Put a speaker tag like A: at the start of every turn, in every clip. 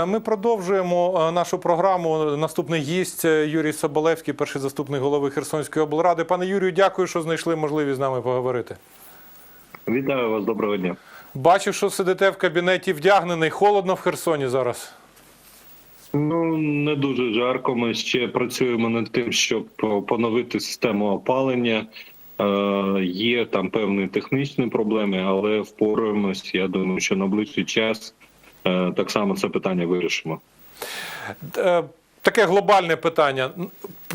A: Е, Ми продовжуємо е, нашу програму. Наступний гість е, Юрій Соболевський, перший заступник голови Херсонської облради. Пане Юрію, дякую, що знайшли можливість з нами поговорити.
B: Вітаю вас, доброго дня.
A: Бачу, що сидите в кабінеті вдягнений. Холодно в Херсоні зараз.
B: Ну не дуже жарко. Ми ще працюємо над тим, щоб поновити систему опалення. Е, є там певні технічні проблеми, але впораємось. Я думаю, що на ближчий час так само це питання вирішимо.
A: Е, Таке глобальне питання.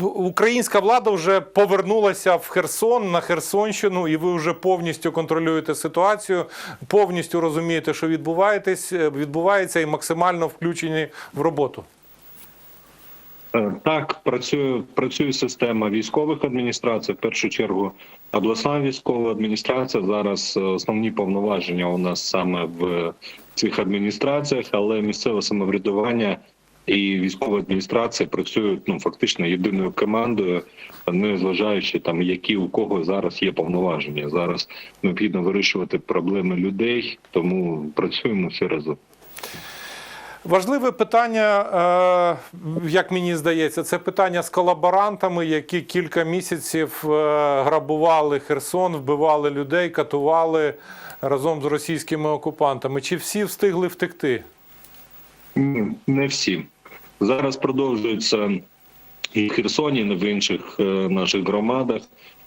A: Українська влада вже повернулася в Херсон на Херсонщину, і ви вже повністю контролюєте ситуацію, повністю розумієте, що відбуваєтесь, е, відбувається, і максимально включені в роботу.
B: Е, Так, працює працює система військових адміністрацій. В першу чергу обласна військова адміністрація. Зараз е, основні повноваження у нас саме в цих адміністраціях, але місцеве самоврядування і військова адміністрація працюють ну фактично єдиною командою, не зважаючи там, які у кого зараз є повноваження. Зараз необхідно вирішувати проблеми людей, тому працюємо всі разом.
A: Важливе питання, е, як мені здається, це питання з колаборантами, які кілька місяців е, грабували Херсон, вбивали людей, катували разом з російськими окупантами. Чи всі встигли втекти?
B: Ні, Не всі. Зараз продовжується і в Херсоні, і в інших е, наших громадах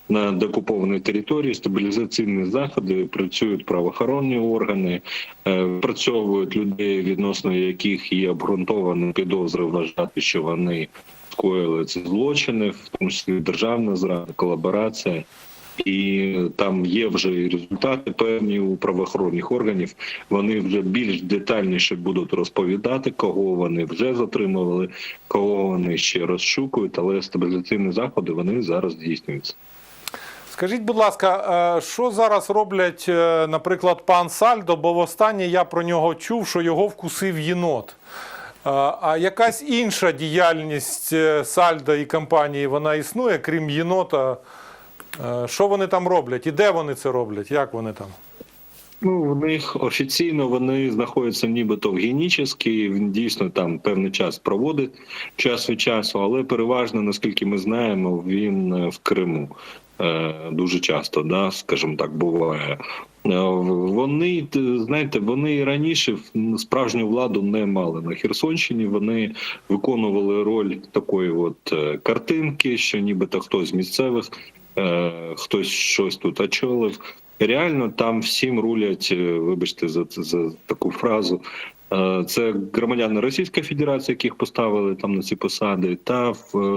B: на деокупованій території стабілізаційні заходи працюють правоохоронні органи, е, працьовують людей, відносно яких є обґрунтовані підозри вважати, що вони скоїли ці злочини, в тому числі державна зрада, колаборація. І там є вже і результати певні у правоохоронних органів. Вони вже більш детальніше будуть розповідати, кого вони вже затримували, кого вони ще розшукують. Але стабілізаційні заходи вони зараз здійснюються.
A: Скажіть, будь ласка, е, що зараз роблять, е, наприклад, пан Сальдо, бо востаннє я про нього чув, що його вкусив єнот. Е, А якась інша діяльність Сальдо і компанії вона існує, крім єнота? Що вони там роблять і де вони це роблять? Як вони там?
B: Ну, в них офіційно вони знаходяться нібито в генічеській, він дійсно там певний час проводить час від часу, але переважно, наскільки ми знаємо, він в Криму дуже часто, да, скажімо так, буває. Е, Вони знаєте, вони раніше справжню владу не мали на Херсонщині. Вони виконували роль такої от е, картинки, що нібито хтось з місцевих, е, хтось щось тут очолив. Реально там всім рулять, е, вибачте за за таку фразу. е, Це громадяни Російської Федерації, яких поставили там на ці посади, та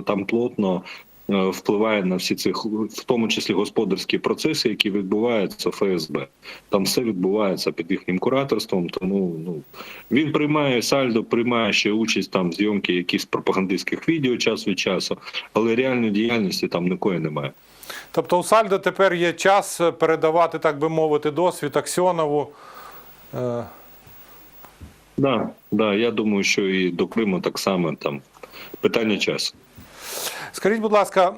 B: там плотно е, впливає на всі ці в тому числі господарські процеси, які відбуваються в ФСБ. Там все відбувається під їхнім кураторством. Тому ну він приймає сальдо, приймає ще участь там зйомки якихось пропагандистських відео час від часу, але реальної діяльності там нікої немає.
A: Тобто у Сальдо тепер є час передавати, так би мовити, досвід Аксьонову. Е,
B: Да, да, я думаю, що і до Криму так само там питання часу.
A: Скажіть, будь ласка,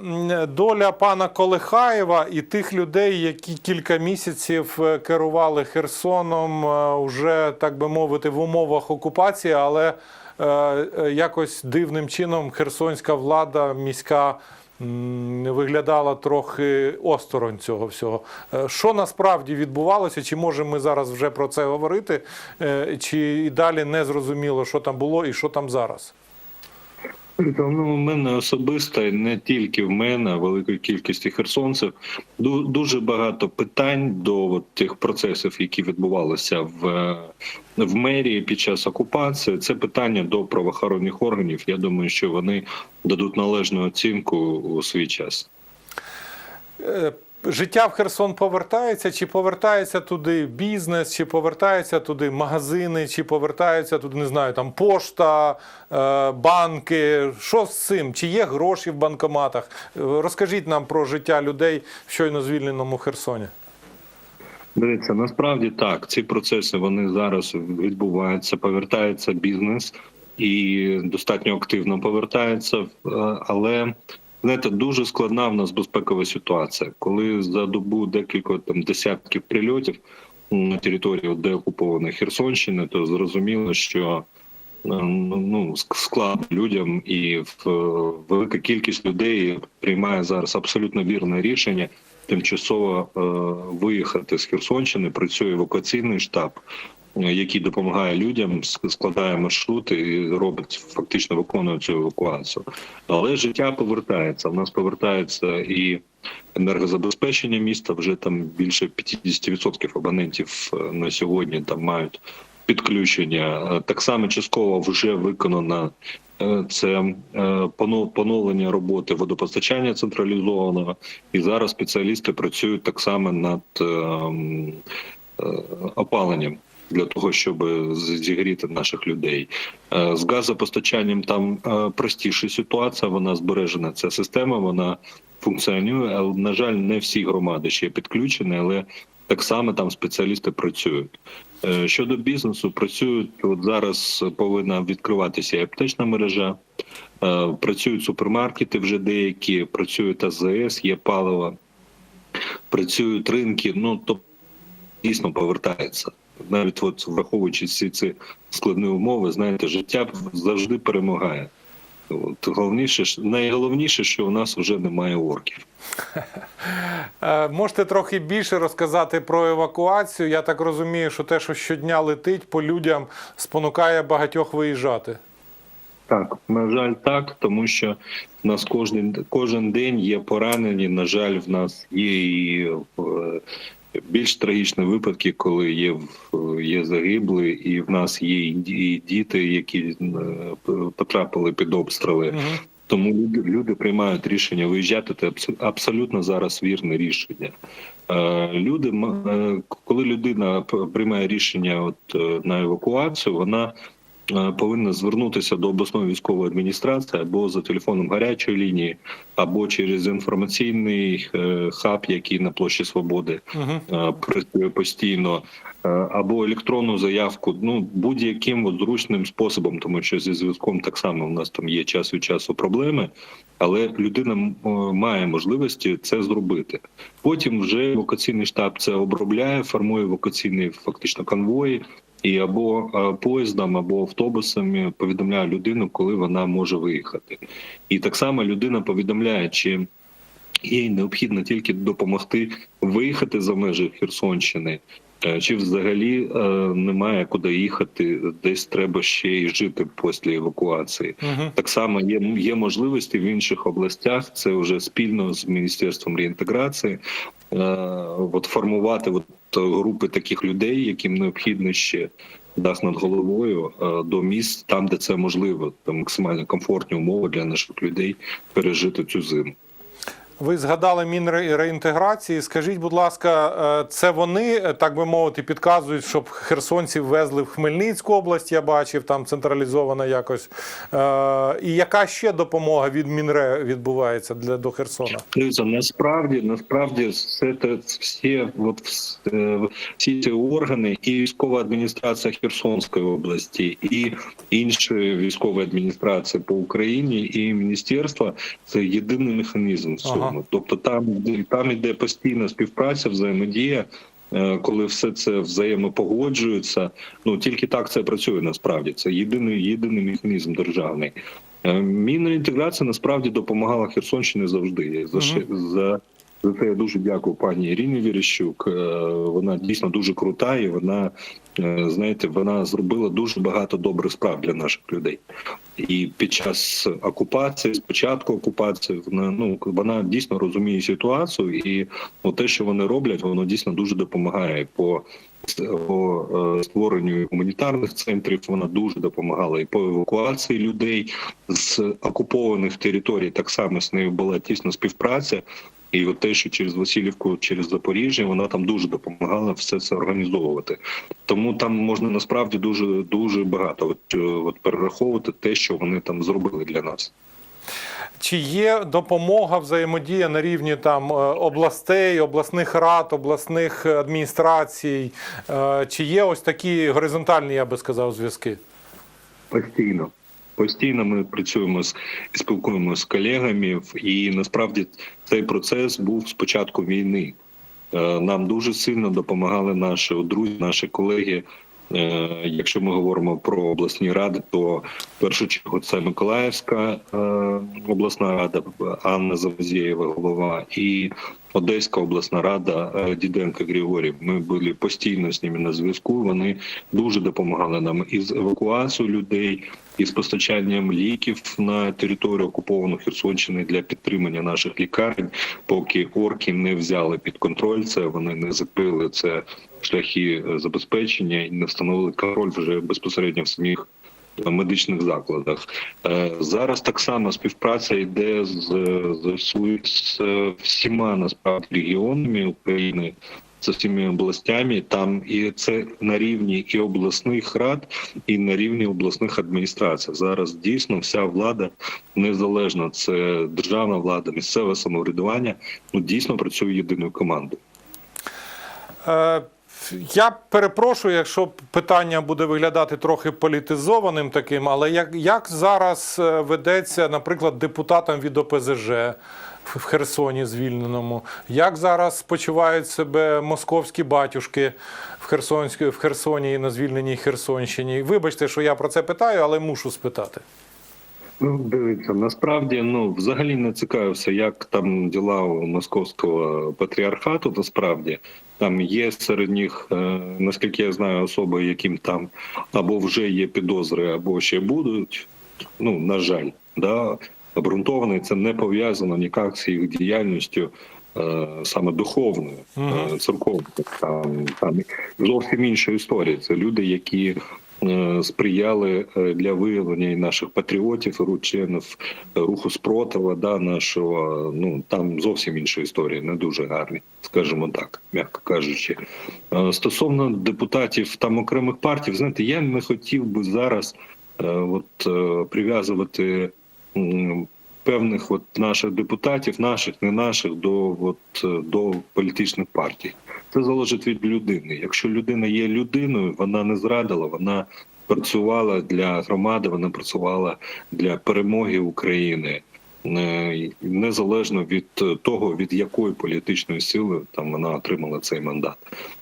A: доля пана Колихаєва і тих людей, які кілька місяців е, керували Херсоном, е, уже так би мовити, в умовах окупації, але е, е, якось дивним чином херсонська влада міська м, виглядала трохи осторонь цього всього. Е, Що насправді відбувалося? Чи можемо ми зараз вже про це говорити, е, чи і далі не зрозуміло, що там було і що там зараз?
B: Ну, у мене особисто, і не тільки в мене, а великої кількості херсонців. ду- Дуже багато питань до от тих процесів, які відбувалися в, е, в мерії під час окупації. Це питання до правоохоронних органів. Я думаю, що вони дадуть належну оцінку у свій час.
A: Життя в Херсон повертається, чи повертається туди бізнес, чи повертається туди магазини, чи повертається туди, не знаю, там пошта, е, банки. Що з цим? Чи є гроші в банкоматах? Е, Розкажіть нам про життя людей в щойно звільненому Херсоні.
B: Дивіться, насправді так. Ці процеси вони зараз відбуваються. Повертається бізнес і достатньо активно повертається. Е, Але знаєте, дуже складна в нас безпекова ситуація, коли за добу декілька там десятків прильотів на території деокупованої Херсонщини, то зрозуміло, що ну ск- складно людям, і в велика кількість людей приймає зараз абсолютно вірне рішення тимчасово е, виїхати з Херсонщини. Працює евакуаційний штаб, е, який допомагає людям, складає маршрути і робить фактично виконує цю евакуацію. Але життя повертається. У нас повертається і енергозабезпечення міста. Вже там більше 50% абонентів е, на сьогодні там мають підключення. Е, Так само частково вже виконано е, це поновлення роботи водопостачання централізованого, і зараз спеціалісти працюють так само над е, м, е, опаленням. Для того щоб зігріти наших людей Е, з газопостачанням там е, простіша ситуація. Вона збережена. Ця система вона функціонує. Але на жаль, не всі громади ще підключені, але так само там спеціалісти працюють. Е, Щодо бізнесу, працюють от зараз повинна відкриватися і аптечна мережа. Працюють супермаркети вже деякі, працюють АЗС, є паливо, працюють ринки. Ну тобто дійсно повертається. Навіть от враховуючи всі ці складні умови, знаєте, життя завжди перемагає. От головніше найголовніше, що у нас вже немає орків.
A: Е, Можете трохи більше розказати про евакуацію? Я так розумію, що те, що щодня летить по людям, спонукає багатьох виїжджати.
B: Так, на жаль, так, тому що в нас кожен кожен день є поранені. На жаль, в нас є і е, більш трагічні випадки, коли є в- є загиблі, і в нас є і діти, які е, потрапили під обстріли.
A: Мгм.
B: Тому люди, люди приймають рішення виїжджати. Це абсолютно зараз вірне рішення. Е, Люди, е, коли людина приймає рішення от, на евакуацію, вона повинна звернутися до обласної військової адміністрації або за телефоном гарячої лінії, або через інформаційний е, хаб, який на площі Свободи е, працює постійно, е, або електронну заявку, ну будь-яким зручним способом, тому що зі зв'язком так само у нас там є час від часу проблеми, але людина має можливості це зробити. Потім вже евакуаційний штаб це обробляє, формує евакуаційний фактично конвої. І або е, поїздом, або автобусами повідомляє людину, коли вона може виїхати, і так само людина повідомляє, чи їй необхідно тільки допомогти виїхати за межі Херсонщини, е, чи взагалі е, немає куди їхати, десь треба ще й жити після евакуації.
A: Мгм.
B: Так само є, є можливості в інших областях. Це вже спільно з міністерством реінтеграції. е, От формувати от групи таких людей, яким необхідно ще дах над головою е, до міст, там де це можливо, там максимально комфортні умови для наших людей пережити цю зиму.
A: Ви згадали Мінреінтеграції. Скажіть, будь ласка, е, це вони, е, так би мовити, підказують, щоб херсонців везли в Хмельницьку область, я бачив, там централізована якось. Е, І яка ще допомога від Мінре відбувається для до Херсона?
B: Насправді, насправді, все те всі, от всі ці органи, і військова адміністрація Херсонської області, і інші військові адміністрації по Україні, і міністерства це єдиний механізм в цьому. Тобто, там там іде постійна співпраця, взаємодія. е, Коли все це взаємопогоджується, ну тільки так це працює насправді. Це єдиний єдиний механізм державний. Мінна інтеграція насправді допомагала Херсонщині завжди. За, ще- за, за це я дуже дякую пані Ірині Вірещук. Е, Вона дійсно дуже крута, і вона е, знаєте, вона зробила дуже багато добрих справ для наших людей. І під час окупації, з початку окупації, вона ну вона дійсно розуміє ситуацію, і ну, те, що вони роблять, воно дійсно дуже допомагає по. По е, створенню гуманітарних центрів вона дуже допомагала і по евакуації людей з окупованих територій. Так само з нею була тісна співпраця. І от те, що через Васильівку, через Запоріжжя, вона там дуже допомагала все це організовувати. Тому там можна насправді дуже дуже багато от, е, от перераховувати те, що вони там зробили для нас.
A: Чи є допомога взаємодія на рівні там е, областей, обласних рад, обласних адміністрацій? Е, Чи є ось такі горизонтальні, я би сказав, зв'язки?
B: Постійно. Постійно ми працюємо з спілкуємося з колегами, і насправді цей процес був з початку війни. Е, Нам дуже сильно допомагали наші друзі, наші колеги Е, Якщо ми говоримо про обласні ради, то в першу чергу це Миколаївська е, обласна рада Анна Завозєєва, голова, і Одеська обласна рада Діденко Григорій. Ми були постійно з ними на зв'язку. Вони дуже допомагали нам із евакуацією людей, із постачанням ліків на територію окупованої Херсонщини для підтримання наших лікарень, поки орки не взяли під контроль це, вони не закрили це шляхи е, забезпечення і не встановили контроль вже безпосередньо в самих е, медичних закладах. Е, Зараз так само співпраця йде з, з, з всіма насправді регіонами України. З всіми областями там і це на рівні і обласних рад, і на рівні обласних адміністрацій. Зараз дійсно вся влада незалежно це державна влада, місцеве самоврядування. Ну дійсно працює єдиною командою.
A: Е, Я перепрошую, якщо питання буде виглядати трохи політизованим таким, але як, як зараз е, ведеться, наприклад, депутатам від ОПЗЖ в Херсоні звільненому? Як зараз почувають себе московські батюшки в в Херсоні і на звільненій Херсонщині? Вибачте, що я про це питаю, але мушу спитати.
B: Ну, дивіться, насправді ну взагалі не цікавився, як там діла у московського патріархату. Насправді там є серед них, е, наскільки я знаю, особи, яким там або вже є підозри, або ще будуть. Ну на жаль, да обґрунтований це не пов'язано ніяк з їх діяльністю. е, Саме духовною,
A: Мгм.
B: е, церковною там, там зовсім інша історія. Це люди, які е, сприяли для виявлення і наших патріотів, і членів руху спротива, да, нашого. Ну там зовсім інша історія, не дуже гарні, скажімо так, м'яко кажучи. Стосовно депутатів там окремих партій, знаєте, я не хотів би зараз от прив'язувати. Певних от наших депутатів, наших, не наших, до от е, до політичних партій. Це залежить від людини. Якщо людина є людиною, вона не зрадила, вона працювала для громади, вона працювала для перемоги України. Е, Незалежно від того, від якої політичної сили там вона отримала цей мандат,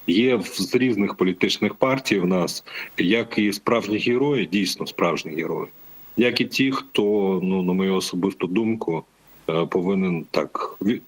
B: є з різних політичних партій в нас як і справжні герої, дійсно справжні герої, як і ті, хто ну на мою особисту думку е, повинен так е,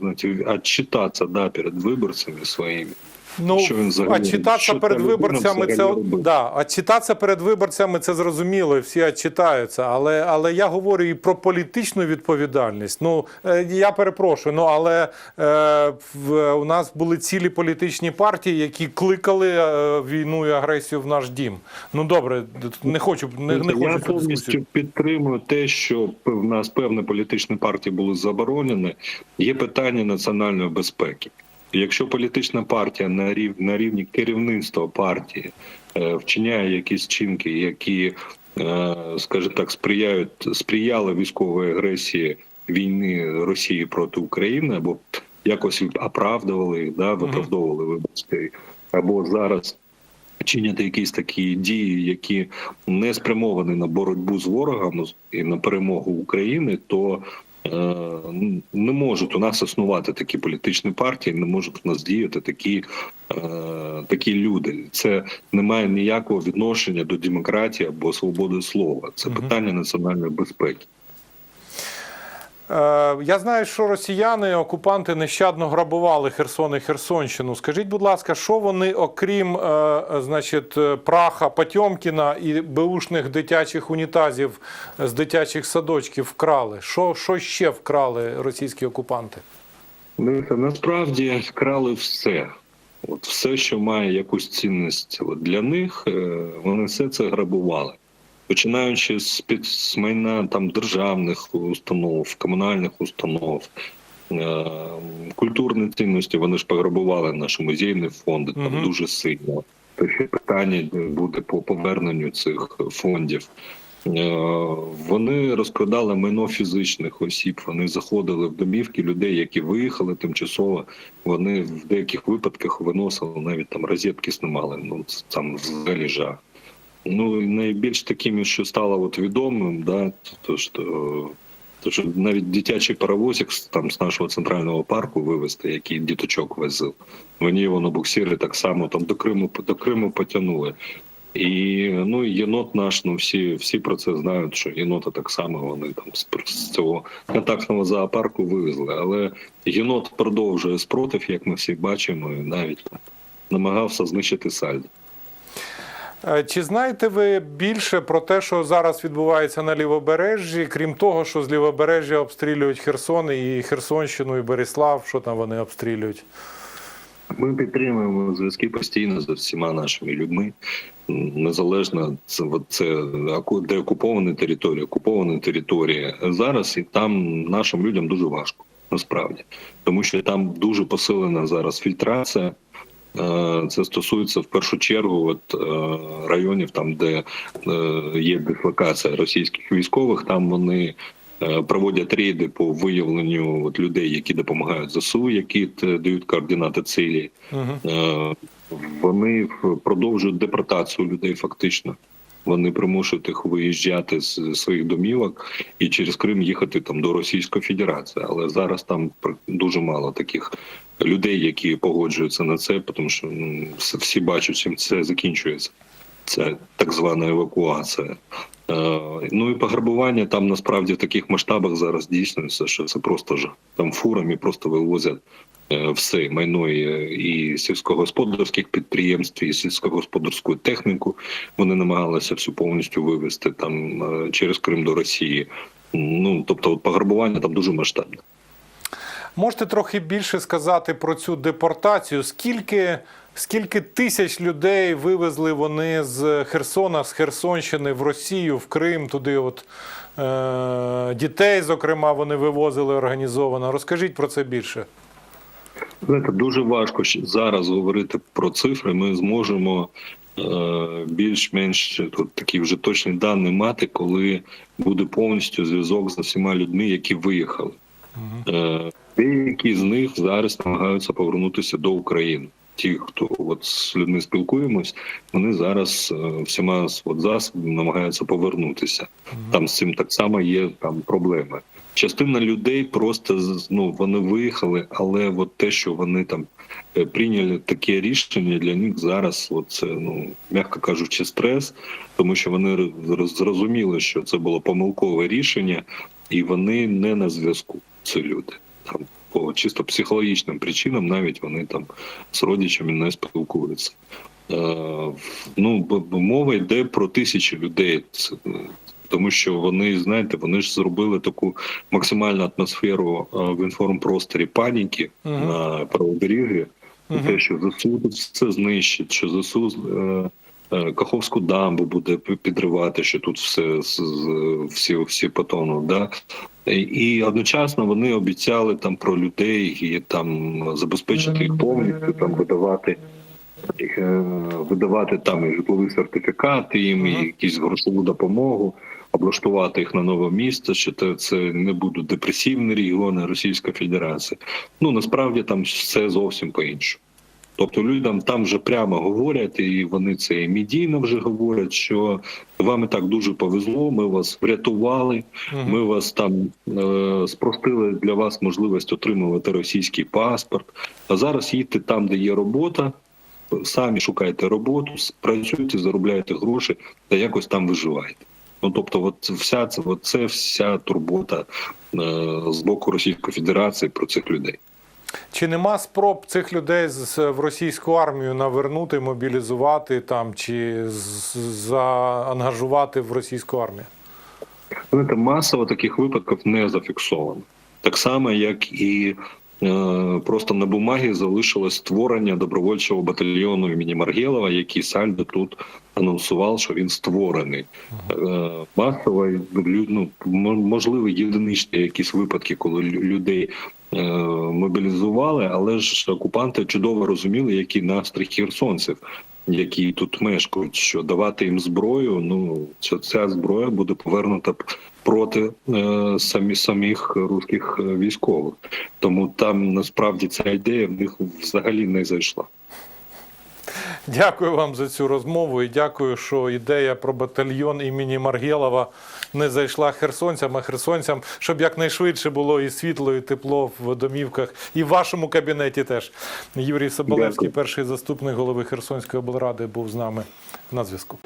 B: знаєте, відчитатися да, перед виборцями своїми.
A: Ну,
B: Що він взагалі-
A: отчитатися перед виборцями це
B: робить?
A: да, отчитатися перед виборцями це зрозуміло, і всі отчитаються. Але, але я говорю і про політичну відповідальність. Ну е, я перепрошую, ну але е, в, у нас були цілі політичні партії, які кликали е, війну і агресію в наш дім. Ну добре, не хочу не, не хочу
B: я повністю підтримую те, що в нас певні політичні партії були заборонені. Є питання національної безпеки. Якщо політична партія на рів на рівні керівництва партії е, вчиняє якісь чинки, які, е, скажімо так, сприяють сприяли військової агресії війни Росії проти України, або якось оправдували їх, да, виправдовували, вибачте, або зараз чиняти якісь такі дії, які не спрямовані на боротьбу з ворогом і на перемогу України, то не можуть у нас існувати такі політичні партії, не можуть у нас діяти такі, е, такі люди. Це не має ніякого відношення до демократії або свободи слова. Це питання національної безпеки.
A: Е, Я знаю, що росіяни, окупанти нещадно грабували Херсон і Херсонщину. Скажіть, будь ласка, що вони, окрім е, значить, праха Потьомкіна і беушних дитячих унітазів з дитячих садочків вкрали? Що, що ще вкрали російські окупанти?
B: Дивіться, насправді вкрали все. От все, що має якусь цінність от для них, е, вони все це грабували. Починаючи з під з майна там державних установ, комунальних установ, е, культурні цінності, вони ж пограбували наші музейні фонди там
A: Мгм.
B: дуже сильно. Ще питання буде по поверненню цих фондів. Е, Вони розкрадали майно фізичних осіб. Вони заходили в домівки людей, які виїхали тимчасово. Вони в деяких випадках виносили навіть там розетки знімали. Ну це там взагалі жах. Ну найбільш таким, що стало от відомим, да, то що Тому що навіть дитячий паровозик там з нашого центрального парку вивезти, який діточок возив, вони його на буксирі так само там до Криму до Криму потягнули. І ну єнот наш, ну всі всі про це знають, що єнота так само вони там з цього контактного зоопарку вивезли. Але єнот продовжує спротив, як ми всі бачимо, і навіть намагався знищити сальдо.
A: Е, Чи знаєте ви більше про те, що зараз відбувається на лівобережжі, крім того, що з лівобережжя обстрілюють Херсон і Херсонщину, і Беріслав, що там вони обстрілюють?
B: Ми підтримуємо зв'язки постійно з всіма нашими людьми. Незалежно це це де окупована територія, окупована територія зараз, і там нашим людям дуже важко насправді, тому що там дуже посилена зараз фільтрація. Е, Це стосується в першу чергу от, е, районів, там де е, є дислокація російських військових. Там вони проводять рейди по виявленню от, людей, які допомагають ЗСУ, які дають координати цілі.
A: Угу.
B: Вони продовжують депортацію людей. Фактично, вони примушують їх виїжджати з своїх домівок і через Крим їхати там до Російської Федерації. Але зараз там дуже мало таких людей, які погоджуються на це, тому що ну, всі- бачать, чим це закінчується. Це так звана евакуація. Е, Ну і пограбування там насправді в таких масштабах зараз дійснується, що це просто ж там фурами просто вивозять е, все майно і, і сільськогосподарських підприємств, і сільськогосподарську техніку. Вони намагалися всю повністю вивезти там е, через Крим до Росії. Ну тобто, от пограбування там дуже масштабне.
A: Можете трохи більше сказати про цю депортацію? Скільки, скільки тисяч людей вивезли вони з Херсона, з Херсонщини в Росію, в Крим, туди от е- дітей, зокрема, вони вивозили організовано. Розкажіть про це більше.
B: Знаєте, дуже важко зараз говорити про цифри. Ми зможемо е, більш-менш тут такі вже точні дані мати, коли буде повністю зв'язок з всіма людьми, які виїхали. Е, деякі з них зараз намагаються повернутися до України. Ті, хто от з людьми спілкуємось, вони зараз е, всіма от засобами намагаються повернутися. Там з цим так само є там проблеми. Частина людей просто ну вони виїхали, але от те, що вони там е, прийняли таке рішення, для них зараз от це ну м'яко кажучи, стрес, тому що вони зрозуміли, що це було помилкове рішення, і вони не на зв'язку. Це люди там по чисто психологічним причинам, навіть вони там з родичами не спілкуються. Е, ну мова йде про тисячі людей. Е, тому що вони знаєте, вони ж зробили таку максимальну атмосферу е, в інформпросторі паніки
A: Мгм.
B: на правобережжі.
A: Мгм.
B: Те, що ЗСУ все знищить, що ЗСУ е, Каховську дамбу буде підривати, що тут все всі, всі потонуть. Да? І- одночасно вони обіцяли там про людей і там забезпечити їх повністю, там видавати. е, Видавати там і житлові сертифікати, їм і
A: Мгм.
B: якусь грошову допомогу, облаштувати їх на нове місце, що це, це не будуть депресивні регіони Російської Федерації. Ну насправді там все зовсім по-іншому. Тобто людям там вже прямо говорять, і вони це і медійно вже говорять, що вам і так дуже повезло. Ми вас врятували. Ми вас там е, спростили для вас можливість отримувати російський паспорт. А зараз їдьте там, де є робота. Самі шукайте роботу, працюйте, заробляйте гроші та якось там виживайте. Ну тобто, от вся це, от це вся турбота е, з боку Російської Федерації про цих людей.
A: Чи нема спроб цих людей з- в російську армію навернути, мобілізувати там чи заангажувати в російську армію?
B: Знаєте, масово таких випадків не зафіксовано. Так само, як і е, просто на бумагі залишилось створення добровольчого батальйону імені Маргелова, який Сальдо тут анонсував, що він створений. Е, масово ну, мо- можливо, єдиничні якісь випадки, коли лю- людей мобілізували, але ж окупанти чудово розуміли, які настрій херсонців. Які тут мешкають, що давати їм зброю, ну ця, ця зброя буде повернута проти е, самі самих русських е, військових. Тому там насправді ця ідея в них взагалі не зайшла.
A: Дякую вам за цю розмову і дякую, що ідея про батальйон імені Маргелова не зайшла херсонцям, а херсонцям, щоб якнайшвидше було і світло, і тепло в домівках, і в вашому кабінеті теж. Юрій Соболевський, перший заступник голови Херсонської облради, був з нами на зв'язку.